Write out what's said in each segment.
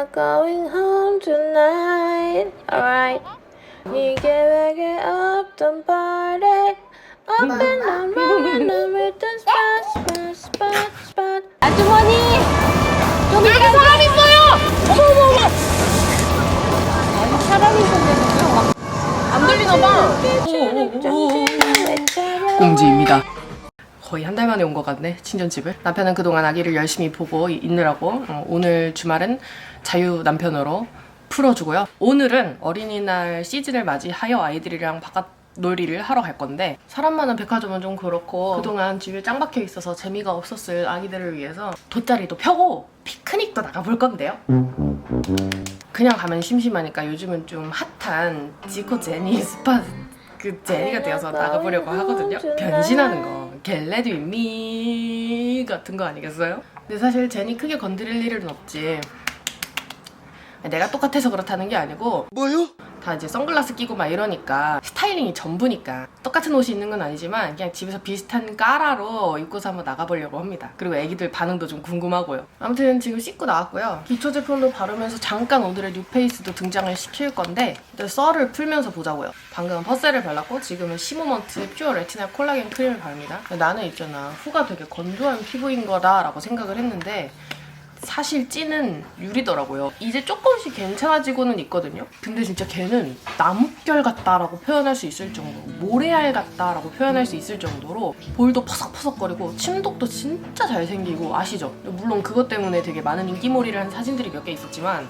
not going home tonight. Alright. 네 계획에 없던 party. Up and on with the spot, spot, spot, spot. 아주머니! 좀 여기 사람 있어요! 어머 어머 어머! 아니 사람이 있었는데요? 안 들리나 봐. 공지입니다. 거의 한 달 만에 온 것 같네 친정집을 남편은 그동안 아기를 열심히 보고 있느라고 어, 오늘 주말은 자유 남편으로 풀어주고요 오늘은 어린이날 시즌을 맞이하여 아이들이랑 바깥 놀이를 하러 갈 건데 사람 많은 백화점은 좀 그렇고 그동안 집에 짱 박혀 있어서 재미가 없었을 아기들을 위해서 돗자리도 펴고 피크닉도 나가볼 건데요 그냥 가면 심심하니까 요즘은 좀 핫한 지코 제니 스파 그 제니가 되어서 나가보려고 하거든요. 변신하는 거. 겟레드 미 같은 거 아니겠어요? 근데 사실 제니 크게 건드릴 일은 없지. 내가 똑같아서 그렇다는 게 아니고 뭐요? 다 이제 선글라스 끼고 막 이러니까 스타일링이 전부니까 똑같은 옷이 있는 건 아니지만 그냥 집에서 비슷한 까라로 입고서 한번 나가보려고 합니다. 그리고 애기들 반응도 좀 궁금하고요. 아무튼 지금 씻고 나왔고요. 기초 제품도 바르면서 잠깐 오늘의 뉴페이스도 등장을 시킬 건데 일단 썰을 풀면서 보자고요. 방금은 퍼셀을 발랐고 지금은 시모먼트 퓨어 레티나 콜라겐 크림을 바릅니다. 나는 있잖아 후가 되게 건조한 피부인 거다라고 생각을 했는데 사실 찐은 유리더라고요. 이제 조금씩 괜찮아지고는 있거든요. 근데 진짜 걔는 나뭇결 같다라고 표현할 수 있을 정도, 모래알 같다라고 표현할 수 있을 정도로 볼도 퍼석퍼석거리고 침독도 진짜 잘 생기고 아시죠? 물론 그것 때문에 되게 많은 인기몰이를 한 사진들이 몇 개 있었지만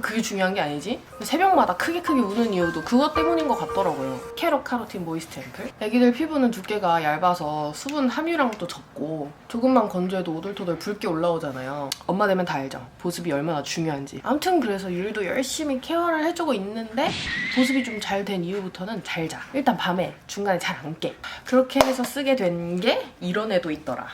그게 중요한 게 아니지. 새벽마다 크게 크게 우는 이유도 그것 때문인 것 같더라고요. 캐럿 카로틴 모이스트 앰플. 애기들 피부는 두께가 얇아서 수분 함유량도 적고 조금만 건조해도 오돌토돌 붉게 올라오잖아요. 엄마 되면 다 알죠. 보습이 얼마나 중요한지. 아무튼 그래서 유리도 열심히 케어를 해주고 있는데 보습이 좀 잘 된 이후부터는 잘 자. 일단 밤에 중간에 잘 안 깨. 그렇게 해서 쓰게 된 게 이런 애도 있더라.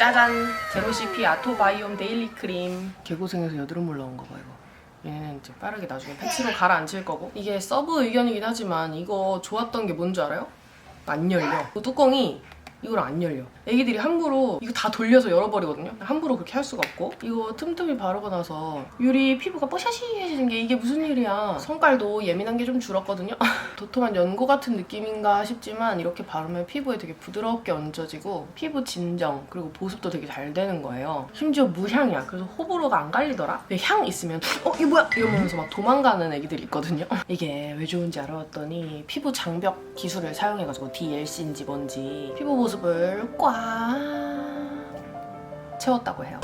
짜잔! 제로CP 아토바이옴 데일리 크림. 개고생해서 여드름 올라온 거 봐, 이거. 얘는 이제 빠르게 나중에 패치로 가라앉힐 거고. 이게 서브 의견이긴 하지만 이거 좋았던 게 뭔지 알아요? 안 열려. 그 뚜껑이 이거랑 안 열려. 애기들이 함부로 이거 다 돌려서 열어버리거든요. 함부로 그렇게 할 수가 없고. 이거 틈틈이 바르고 나서 유리 피부가 뽀샤시해지는 게 이게 무슨 일이야. 성깔도 예민한 게 좀 줄었거든요. 도톰한 연고 같은 느낌인가 싶지만 이렇게 바르면 피부에 되게 부드럽게 얹어지고 피부 진정 그리고 보습도 되게 잘 되는 거예요. 심지어 무향이야. 그래서 호불호가 안 갈리더라. 근데 향 있으면 어 이거 뭐야 이러면서 막 도망가는 애기들이 있거든요. 이게 왜 좋은지 알아봤더니 피부 장벽 기술을 사용해가지고 DLC인지 뭔지 피부 보습 을 꽉 채웠다고 해요.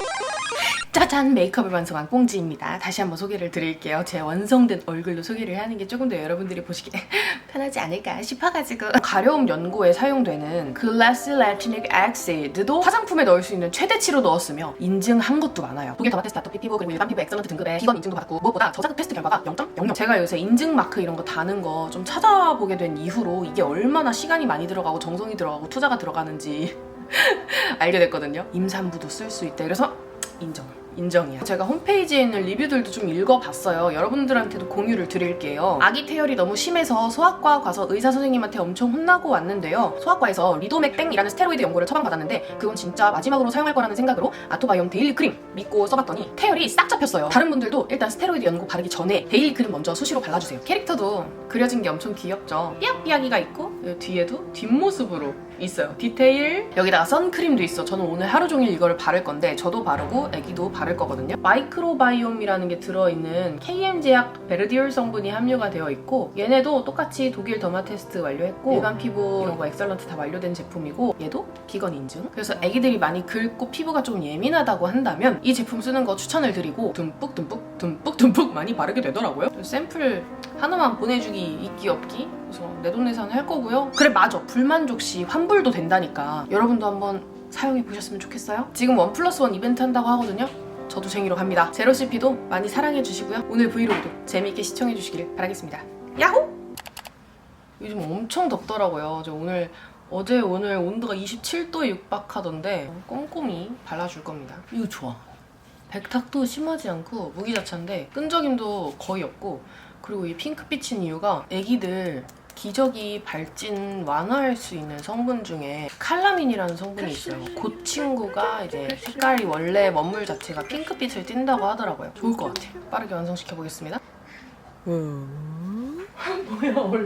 짜잔 메이크업을 완성한 꽁지입니다. 다시 한번 소개를 드릴게요. 제 완성된 얼굴로 소개를 하는 게 조금 더 여러분들이 보시기에 편하지 않을까 싶어가지고 가려움 연고에 사용되는 글라실라티닉 액시드도 화장품에 넣을 수 있는 최대치로 넣었으며 인증한 것도 많아요. 독일 더마테스트 아토피 피부 그리고 일반 피부 엑셀런트 등급의 기관 인증도 받았고 무엇보다 저자극 테스트 결과가 0.00 제가 요새 인증 마크 이런 거 다는 거 좀 찾아보게 된 이후로 이게 얼마나 시간이 많이 들어가고 정성이 들어가고 투자가 들어가는지 알게 됐거든요. 임산부도 쓸 수 있대. 그래서 인정. 인정이야. 제가 홈페이지에 있는 리뷰들도 좀 읽어봤어요. 여러분들한테도 공유를 드릴게요. 아기 태열이 너무 심해서 소아과 가서 의사 선생님한테 엄청 혼나고 왔는데요. 소아과에서 리도맥땡이라는 스테로이드 연고를 처방받았는데 그건 진짜 마지막으로 사용할 거라는 생각으로 아토바이옴 데일리 크림 믿고 써봤더니 태열이 싹 잡혔어요. 다른 분들도 일단 스테로이드 연고 바르기 전에 데일리 크림 먼저 수시로 발라주세요. 캐릭터도 그려진 게 엄청 귀엽죠. 삐약삐약이가 있고 여기 뒤에도 뒷모습으로 있어요. 디테일 여기다가 선크림도 있어. 저는 오늘 하루 종일 이거를 바를 건데 저도 바르고 애기도 바를 거거든요. 마이크로바이옴이라는 게 들어있는 KM 제약 베르디올 성분이 함유가 되어 있고 얘네도 똑같이 독일 더마 테스트 완료했고 일반 피부 이런 거 엑셀런트 다 완료된 제품이고 얘도 기건 인증. 그래서 애기들이 많이 긁고 피부가 좀 예민하다고 한다면 이 제품 쓰는 거 추천을 드리고 듬뿍 듬뿍 듬뿍 듬뿍 많이 바르게 되더라고요. 샘플 하나만 보내주기 있기 없기 그래서 내돈내산 할 거고요. 그래 맞아 불만족 시 환불도 된다니까 여러분도 한번 사용해 보셨으면 좋겠어요. 지금 원 플러스 원 이벤트 한다고 하거든요. 저도 쟁이로 갑니다. 제로CP도 많이 사랑해 주시고요. 오늘 브이로그도 재미있게 시청해 주시길 바라겠습니다. 야호! 요즘 엄청 덥더라고요. 저 오늘 어제 오늘 온도가 27도에 육박하던데 꼼꼼히 발라줄 겁니다. 이거 좋아. 백탁도 심하지 않고 무기자차인데 끈적임도 거의 없고 그리고 이 핑크빛인 이유가 애기들 기저귀 발진 완화할 수 있는 성분 중에 칼라민이라는 성분이 있어요. 그 친구가 이제 색깔이 원래 원물 자체가 핑크빛을 띈다고 하더라고요. 좋을 것 같아요. 빠르게 완성시켜 보겠습니다. 뭐야 얼굴?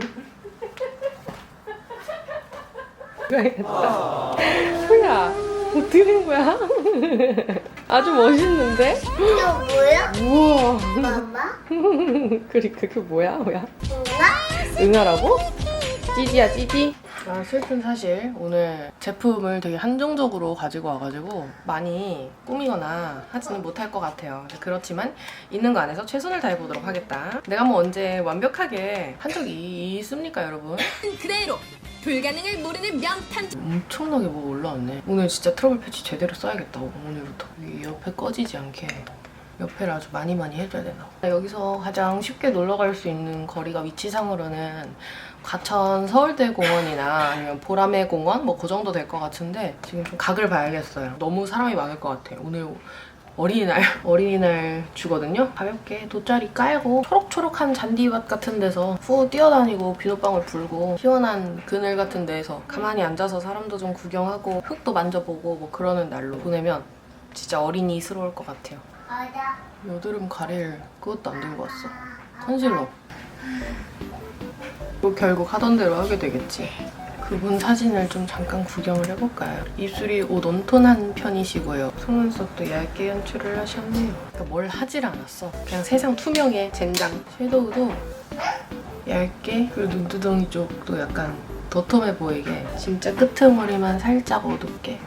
뭐야? 어떻게 된 거야? 아주 멋있는데? 이거 뭐야? 우와. 엄마? 그리 그게 뭐야? 뭐야? 엄마? 응하라고? 찌지야 찌지? 아 슬픈 사실 오늘 제품을 되게 한정적으로 가지고 와가지고 많이 꾸미거나 하지는 못할 것 같아요 그렇지만 있는 거 안에서 최선을 다해보도록 하겠다 내가 뭐 언제 완벽하게 한 적이 있습니까 여러분? 그대로 불가능을 모르는 명탐 엄청나게 뭐 올라왔네. 오늘 진짜 트러블 패치 제대로 써야겠다 오늘부터. 이 옆에 꺼지지 않게. 옆에를 아주 많이 많이 해줘야 되나. 봐. 여기서 가장 쉽게 놀러 갈 수 있는 거리가 위치상으로는 과천 서울대공원이나 아니면 보라매 공원? 뭐 그 정도 될 것 같은데 지금 좀 각을 봐야겠어요. 너무 사람이 많을 것 같아 오늘 어린이날 어린이날 주거든요 가볍게 돗자리 깔고 초록초록한 잔디밭 같은 데서 후 뛰어다니고 비눗방울 불고 시원한 그늘 같은 데에서 가만히 앉아서 사람도 좀 구경하고 흙도 만져보고 뭐 그러는 날로 보내면 진짜 어린이스러울 것 같아요 맞아. 여드름 가릴 그것도 안 들고 왔어. 컨실러. 또 결국 하던 대로 하게 되겠지. 그분 사진을 좀 잠깐 구경을 해볼까요? 입술이 옷 온톤한 편이시고요. 속눈썹도 얇게 연출을 하셨네요. 그러니까 뭘 하질 않았어. 그냥 세상 투명해, 젠장. 섀도우도 얇게, 그리고 눈두덩이 쪽도 약간 도톰해 보이게. 진짜 끄트머리만 살짝 어둡게.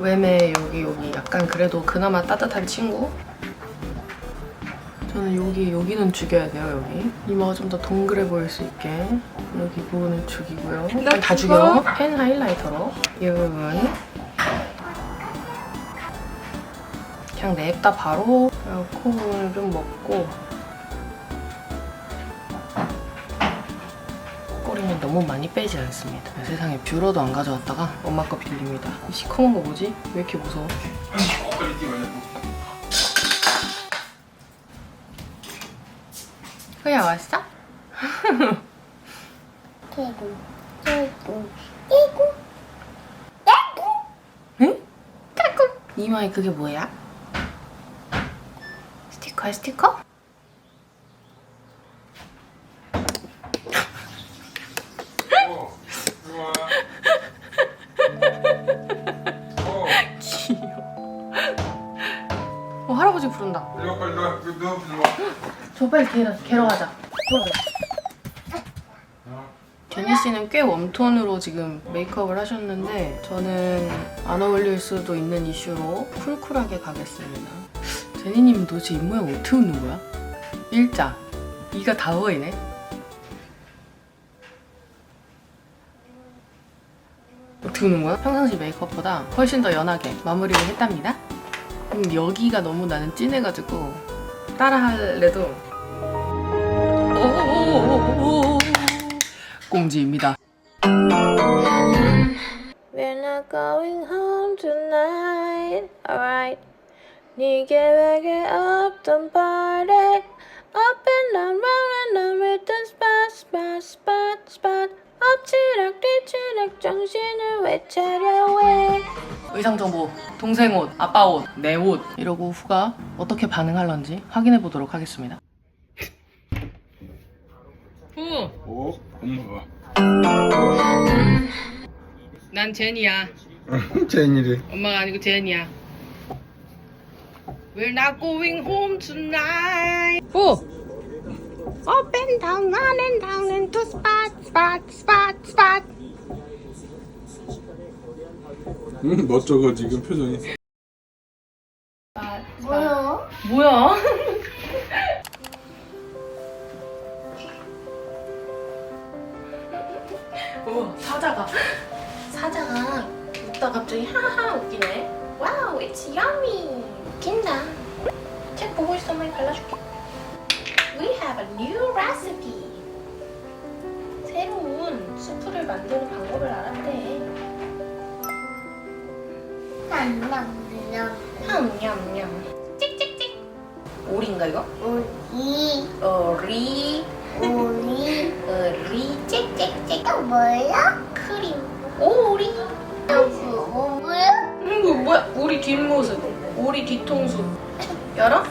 외매 여기 여기 약간 그래도 그나마 따뜻한 친구? 저는 여기 여기는 죽여야 돼요 여기. 이마가 좀 더 동그래 보일 수 있게. 여기 부분을 죽이고요. 일단 다 죽여. 펜 하이라이터로. 이 부분. 그냥 냅다 바로. 그리고 콧물 좀 먹고. 꼬리는 너무 많이 빼지 않습니다. 세상에 뷰러도 안 가져왔다가 엄마 거 빌립니다. 이 시커먼 거 뭐지? 왜 이렇게 무서워? 흐야 왔어? 개구. 개구. 개구. 응? 까꿍. 이마에 그게 뭐야? 스티커야 스티커? 저 빨리 개러, 개러 가자. 제니 씨는 꽤 웜톤으로 지금 메이크업을 하셨는데 저는 안 어울릴 수도 있는 이슈로 쿨쿨하게 가겠습니다. 제니님은 도대체 입모양 어떻게 웃는 거야? 일자. 이가 다 보이네. 어떻게 웃는 거야? 평상시 메이크업보다 훨씬 더 연하게 마무리를 했답니다. 음, 여기가 너무 나는 진해가지고 따라할래도 오오오오오 꽁지입니다. We're not going home tonight, alright. 네 계획에 없던 party. Up and down, round and with the spot, spot, spot, spot. 엎치락 뒤치락 정신을 왜 차려 왜 의상 정보, 동생 옷, 아빠 옷, 내 옷 이러고 후가 어떻게 반응할런지 확인해 보도록 하겠습니다. 후, 오, 엄마가. 난 제니야. 제인이래. 엄마가 아니고 제니야. We're not going home tonight. 후. Up and down, run and down into spot, spot, spot, spot. 응, 멋져가 지금 표정이. 뭐야? 뭐야? 크림 오리 뭐 뭐야? 음, 이거 뭐야? 우리 뒷모습 우리 뒤통수 열어?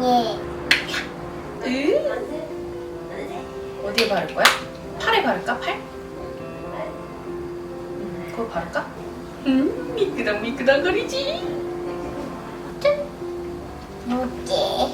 예 으 어디에 바를 거야? 팔에 바를까? 팔? 음, 그거 바를까? 음 미끄덩 미끄덩 거리지 무게 아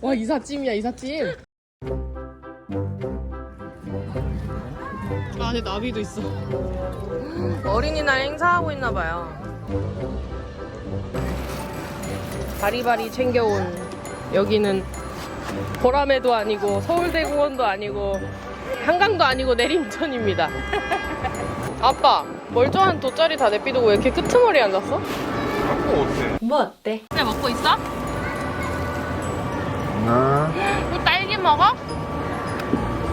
와 이삿짐이야 이삿짐. 안에 나비도 있어. 어린이날 행사하고 있나봐요 바리바리 챙겨온 여기는 보라매도 아니고 서울대공원도 아니고 한강도 아니고 내림천입니다 아빠 멀쩡한 돗자리 다 내비두고 왜 이렇게 끄트머리 앉았어? 갖고 어때? 뭐 어때? 그냥 먹고 있어? 나또 딸기 먹어?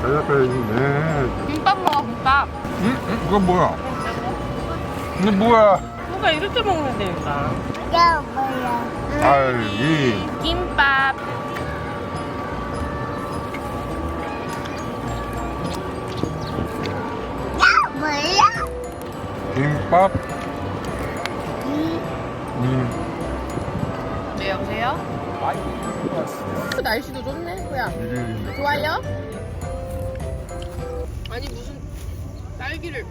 잘잡혀야지 네. 김밥 먹어 김밥 응? 응? 이건 뭐야? 이게 뭐야? 누가 이렇게 먹는 데니까 이거 뭐야? 알기 김밥 뭐야? 김밥 이 음 네 여보세요? 날씨도 좋네 뭐야 좋아요? 아니 무슨 딸기를 다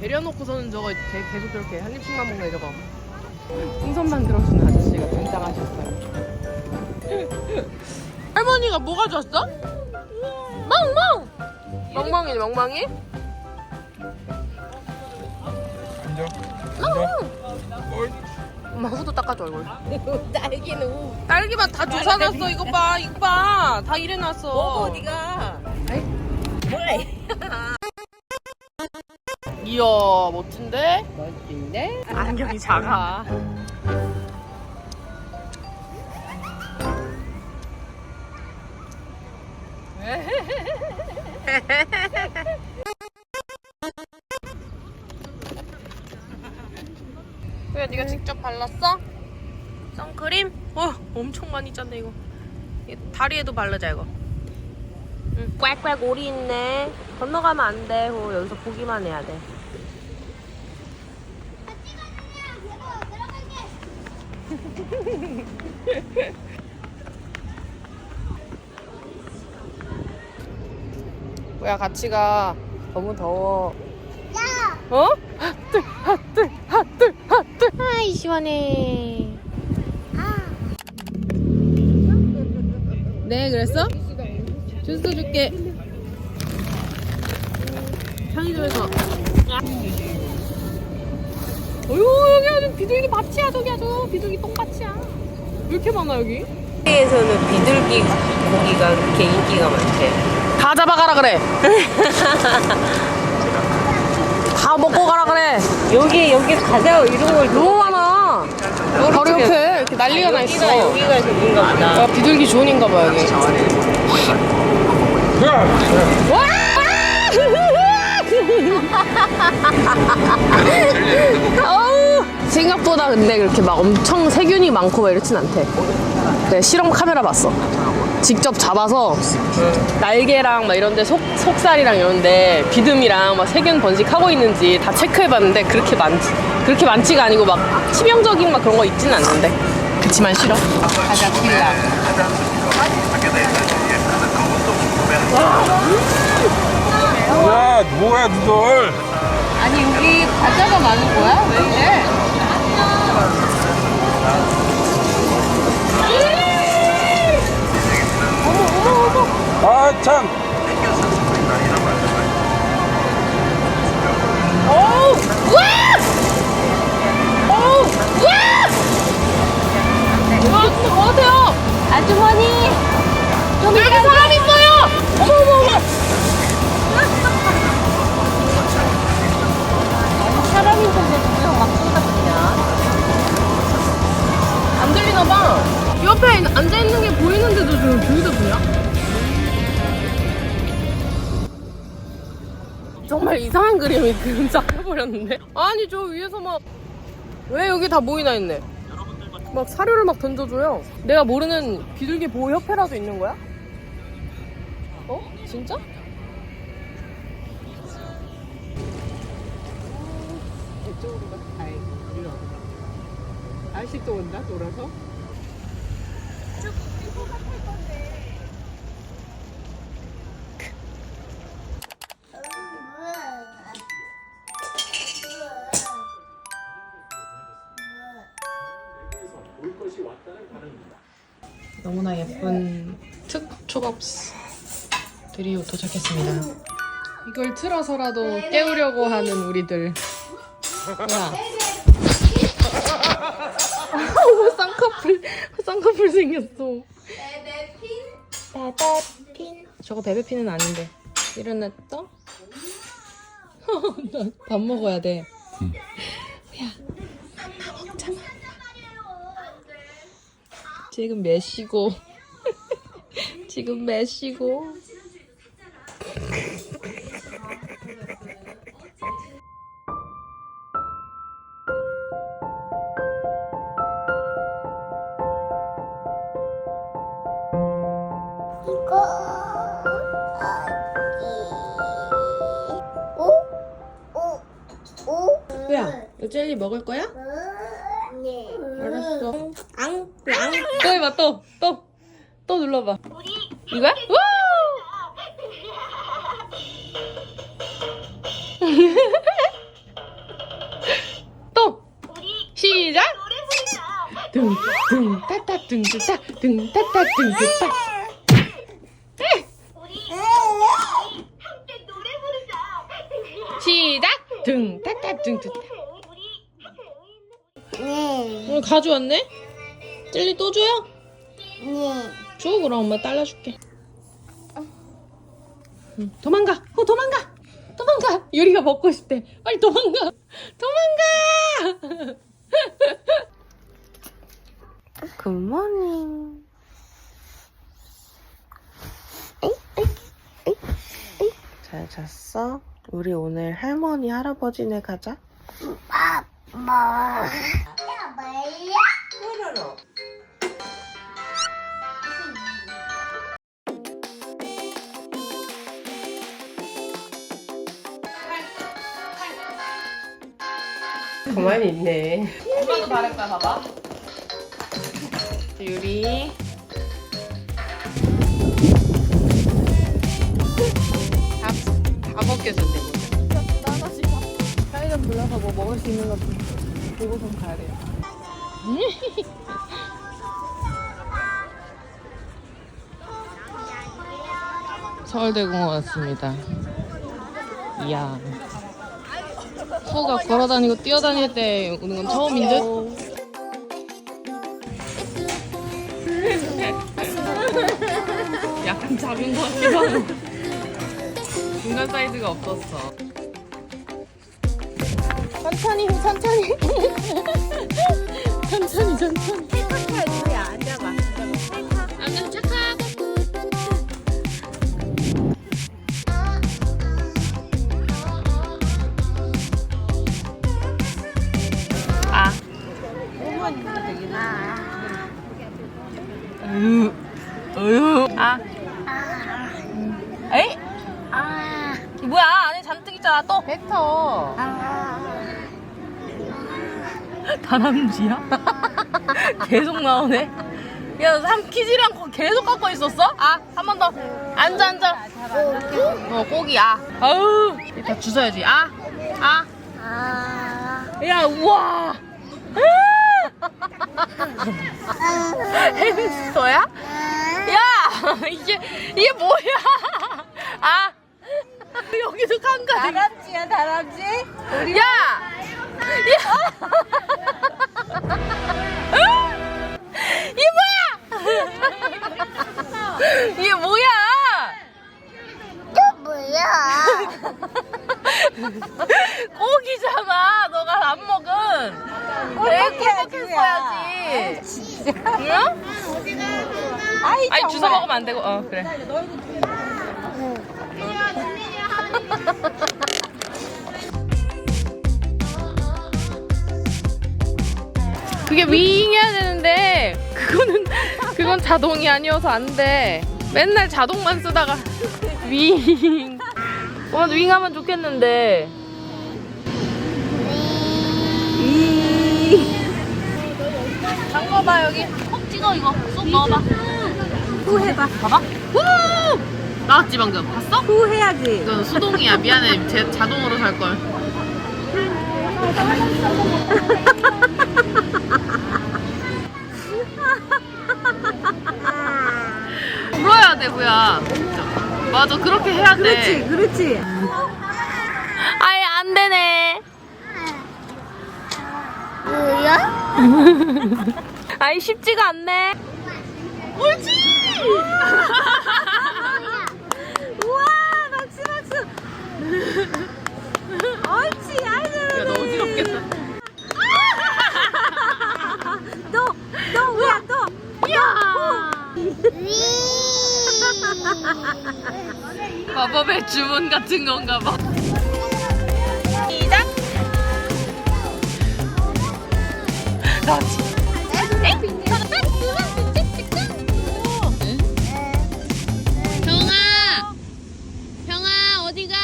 배려놓고서는 저거 대- 계속 저렇게 한 입씩만 먹네 저거. 풍선만 들어주는 아저씨가 등장하셨어요. 할머니가 뭐 가져왔어? 멍멍! 멍멍이? 앉아 앉아 어이. 엄마 후드 닦아줘 얼굴. 딸기는 후 딸기만 다 조사놨어 이거 봐 이거 봐다 이래놨어. 먹어 니가? 뭐래 이야 멋진데? 멋진데? 안경이 작아 왜 네가 직접 발랐어? 선크림? 어 엄청 많이 짰네 이거 이 다리에도 바르자 이거 응. 꽥꽥 오리 있네 건너가면 안돼 여기서 보기만 해야 돼 뭐야 같이 가 너무 더워 야! 어? 핫들 핫들 핫들 핫들 아이 시원해 네 그랬어? 주스 줄게 편의점에서 어휴 여기 아주 비둘기 밭이야 저기 아주. 비둘기 똥밭이야. 왜 이렇게 많아 여기? 세계에서는 비둘기 고기가 그렇게 인기가 많대. 다 잡아가라 그래. 다 먹고 가라 그래. 여기 여기 가자 이런 걸 너무 많아. 바로 옆에 이렇게 난리가 나 있어. 여기가 여기가 좋은가 보다. 아, 비둘기 존인가 봐 여기. 와! 어우, 생각보다 근데 그렇게 막 엄청 세균이 많고 막 이렇진 않대. 내가 실험 카메라 봤어. 직접 잡아서 날개랑 막 이런데 속, 속살이랑 이런데 비듬이랑 막 세균 번식하고 있는지 다 체크해봤는데 그렇게 많지 그렇게 많지가 아니고 막 치명적인 막 그런 거 있지는 않는데 그치만 싫어. 가자 킬라. 야 뭐야 너들 아니 여기 과자가 많은 거야? 왜 이래? 아참 어우! 와! 정말 이상한 그림이 등장해버렸는데? 아니 저 위에서 막 왜 여기 다 모이나 했네. 막 사료를 막 던져줘요. 내가 모르는 비둘기 보호 협회라도 있는 거야? 어? 진짜? 아직도 온다 돌아서? 너무나 예쁜 특 초밥들이 도착했습니다. 이걸 틀어서라도 깨우려고 하는 우리들. 뭐야? 어머 쌍꺼풀 쌍꺼풀 생겼어. 베베핀. 저거 베베핀은 아닌데. 일어났다. 나밥 먹어야 돼. 야, 맘마 먹자 맘마. 지금 몇 시고. 지금 몇 시고. 너 젤리 먹을 거야? 둥따따 둥두따 시작! 둥 따따 둥두따 네. 오늘 가져왔네? 젤리 또 줘요? 네. 줘 그럼 엄마 잘라줄게 응, 도망가 어 도망가 도망가 유리가 먹고 싶대 빨리 도망가 도망가 굿모닝 잘 잤어? 우리 오늘 할머니 할아버지네 가자 뭐? 뭐야? 가만히 있네. 엄마도 바를 거야, 봐봐. 유리. 다 먹겠는데. 나나지 편의점 불러서 뭐 먹을 수 있는 거 보고선 가야 돼요. 서울대공원 왔습니다. 이야. 소가 걸어다니고 뛰어다닐 때 오는 건 처음인 듯? 약간 작은 것 같기도 하고 중간 사이즈가 없었어. 천천히 천천히. 천천히 천천히 다람쥐야? 계속 나오네. 야, 너 삼키질 않고 계속 갖고 있었어? 아, 한 번 더. 앉아, 앉아. 어, 꼬기야. 아우. 다 주워야지. 아, 아. 야, 우와. 햄스터야? 야, 이게 이게 뭐야? 아, 여기도 칸가. 다람쥐야, 다람쥐? 야, 야? 이게 뭐야? 또 뭐야? 꼭이잖아. 너가 안 먹은. 내 행복했어야지. 응? 아이, 아니 주워 먹으면 안 되고. 어 그래. 그게 윙 해야 되는데 그거는 그건 자동이 아니어서 안 돼. 맨날 자동만 쓰다가 윙. 오늘 윙하면 좋겠는데. 잠궈봐 여기. 콕 찍어 이거. 쏙 넣어봐. 후 해봐. 봐봐. 후! 나왔지 방금. 봤어? 후 해야지. 이건 수동이야. 미안해. 제 자동으로 살 걸. 돼, 후야. 맞아, 그렇게 해야 돼. 그렇지, 그렇지. 아예 안 되네. 뭐야? 아이 쉽지가 않네. 옳지. 우와, 박수, 박수. 옳지, 아이들. 야, 너 어지럽겠다. 또, 또, 우야, 또. 마법의 주문 같은 건가 봐. 시작. 병아! 병아, 어디가?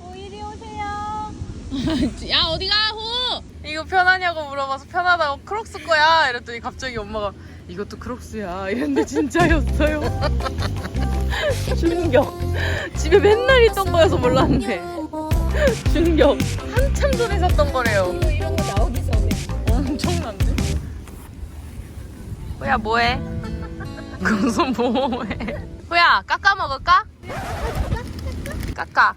오, 이리 오세요. 야, 어디가, 호! 이거 편하냐고 물어봐서 편하다고 크록스 거야. 이랬더니 갑자기 엄마가 이것도 크록스야. 이랬는데 진짜였어요. 충격. 집에 맨날 있던 거여서 몰랐네. 충격. 한참 전에 샀던 거래요. 이런 거 나오기 전에. 엄청난데? 호야 뭐해? 금손 뭐해? 호야 깎아 먹을까? 깎아.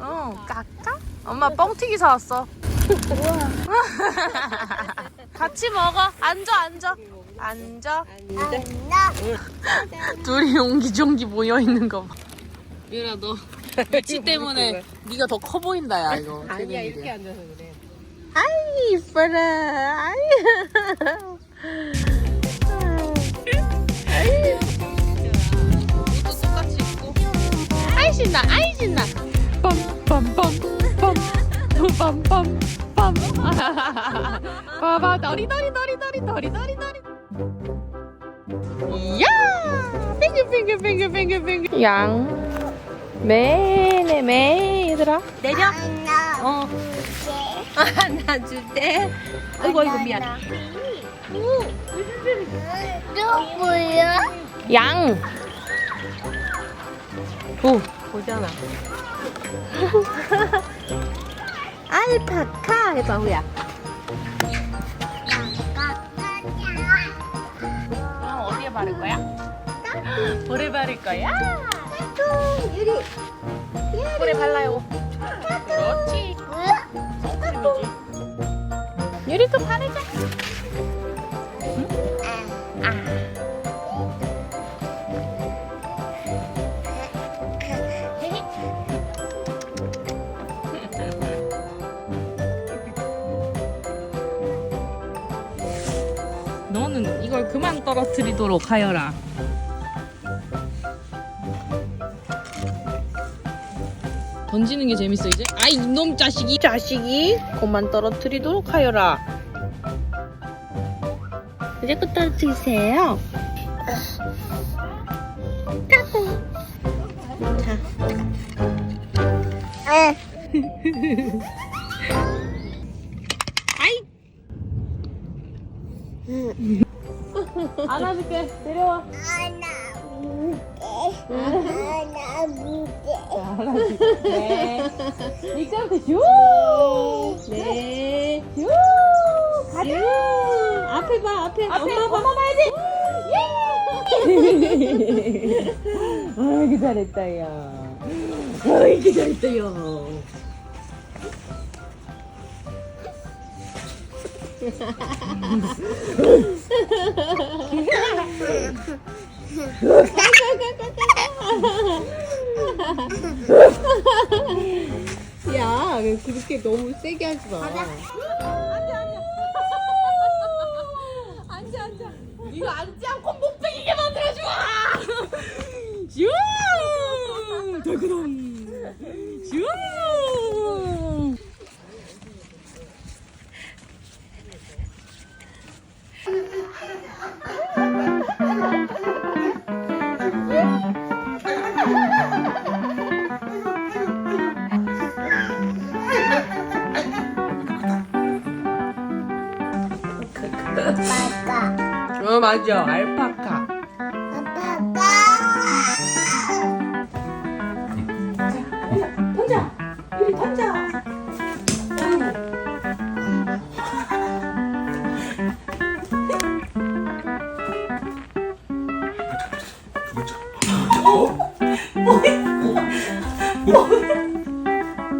응 깎아? 엄마 뻥튀기 사왔어. 같이 먹어. 앉아 앉아. 앉아. 나 둘이 옹기종기 모여 있는 거 봐. 유라 너 위치 때문에 네가 더 커 보인다 야 이거. 아니야, 이렇게 앉아서 그래. 아이 이뻐라. 아이. 옷도 똑같이 입고. 아이 신나, 아이 신나. 빰빰빰빰, 빰빰빰. 봐봐, 너리 너리 너리 너리 너리 너리 너리. 이야, 빙글빙글빙글빙글빙글. 양, 매네 매 얘들아. 내려. 어. 안아줄 아이고, 아이고, 미안. 또 뭐야? 양. 오. 보잖아. 알파카 해봐, 후야. 바를 거야? 볼에 바를 거야? 유리 볼에 발라요. 그렇지. 선크림이지. 유리도 바르자. 그만 떨어뜨리도록 하여라. 던지는 게 재밌어 이제. 아이 이놈 자식이 자식이 그만 떨어뜨리도록 하여라. 이제 또 떨어뜨리세요. 에 안아줄게. 내려와. 하나 무게 하나 무게 네. 이까부터 슈. 네. 슈. 가자. 앞에 봐, 앞에. 엄마 봐. 엄마 봐야지. 아이고, 잘했다, 야. 아이고, 잘했다, 야. 야, 그렇게 너무 세게 하지 마. 아빠가 어 맞아 알파카. 아빠가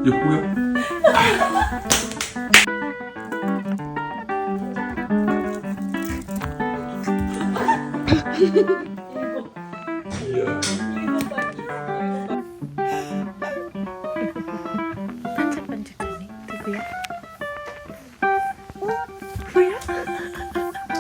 얘 뭐야? Ha ha ha!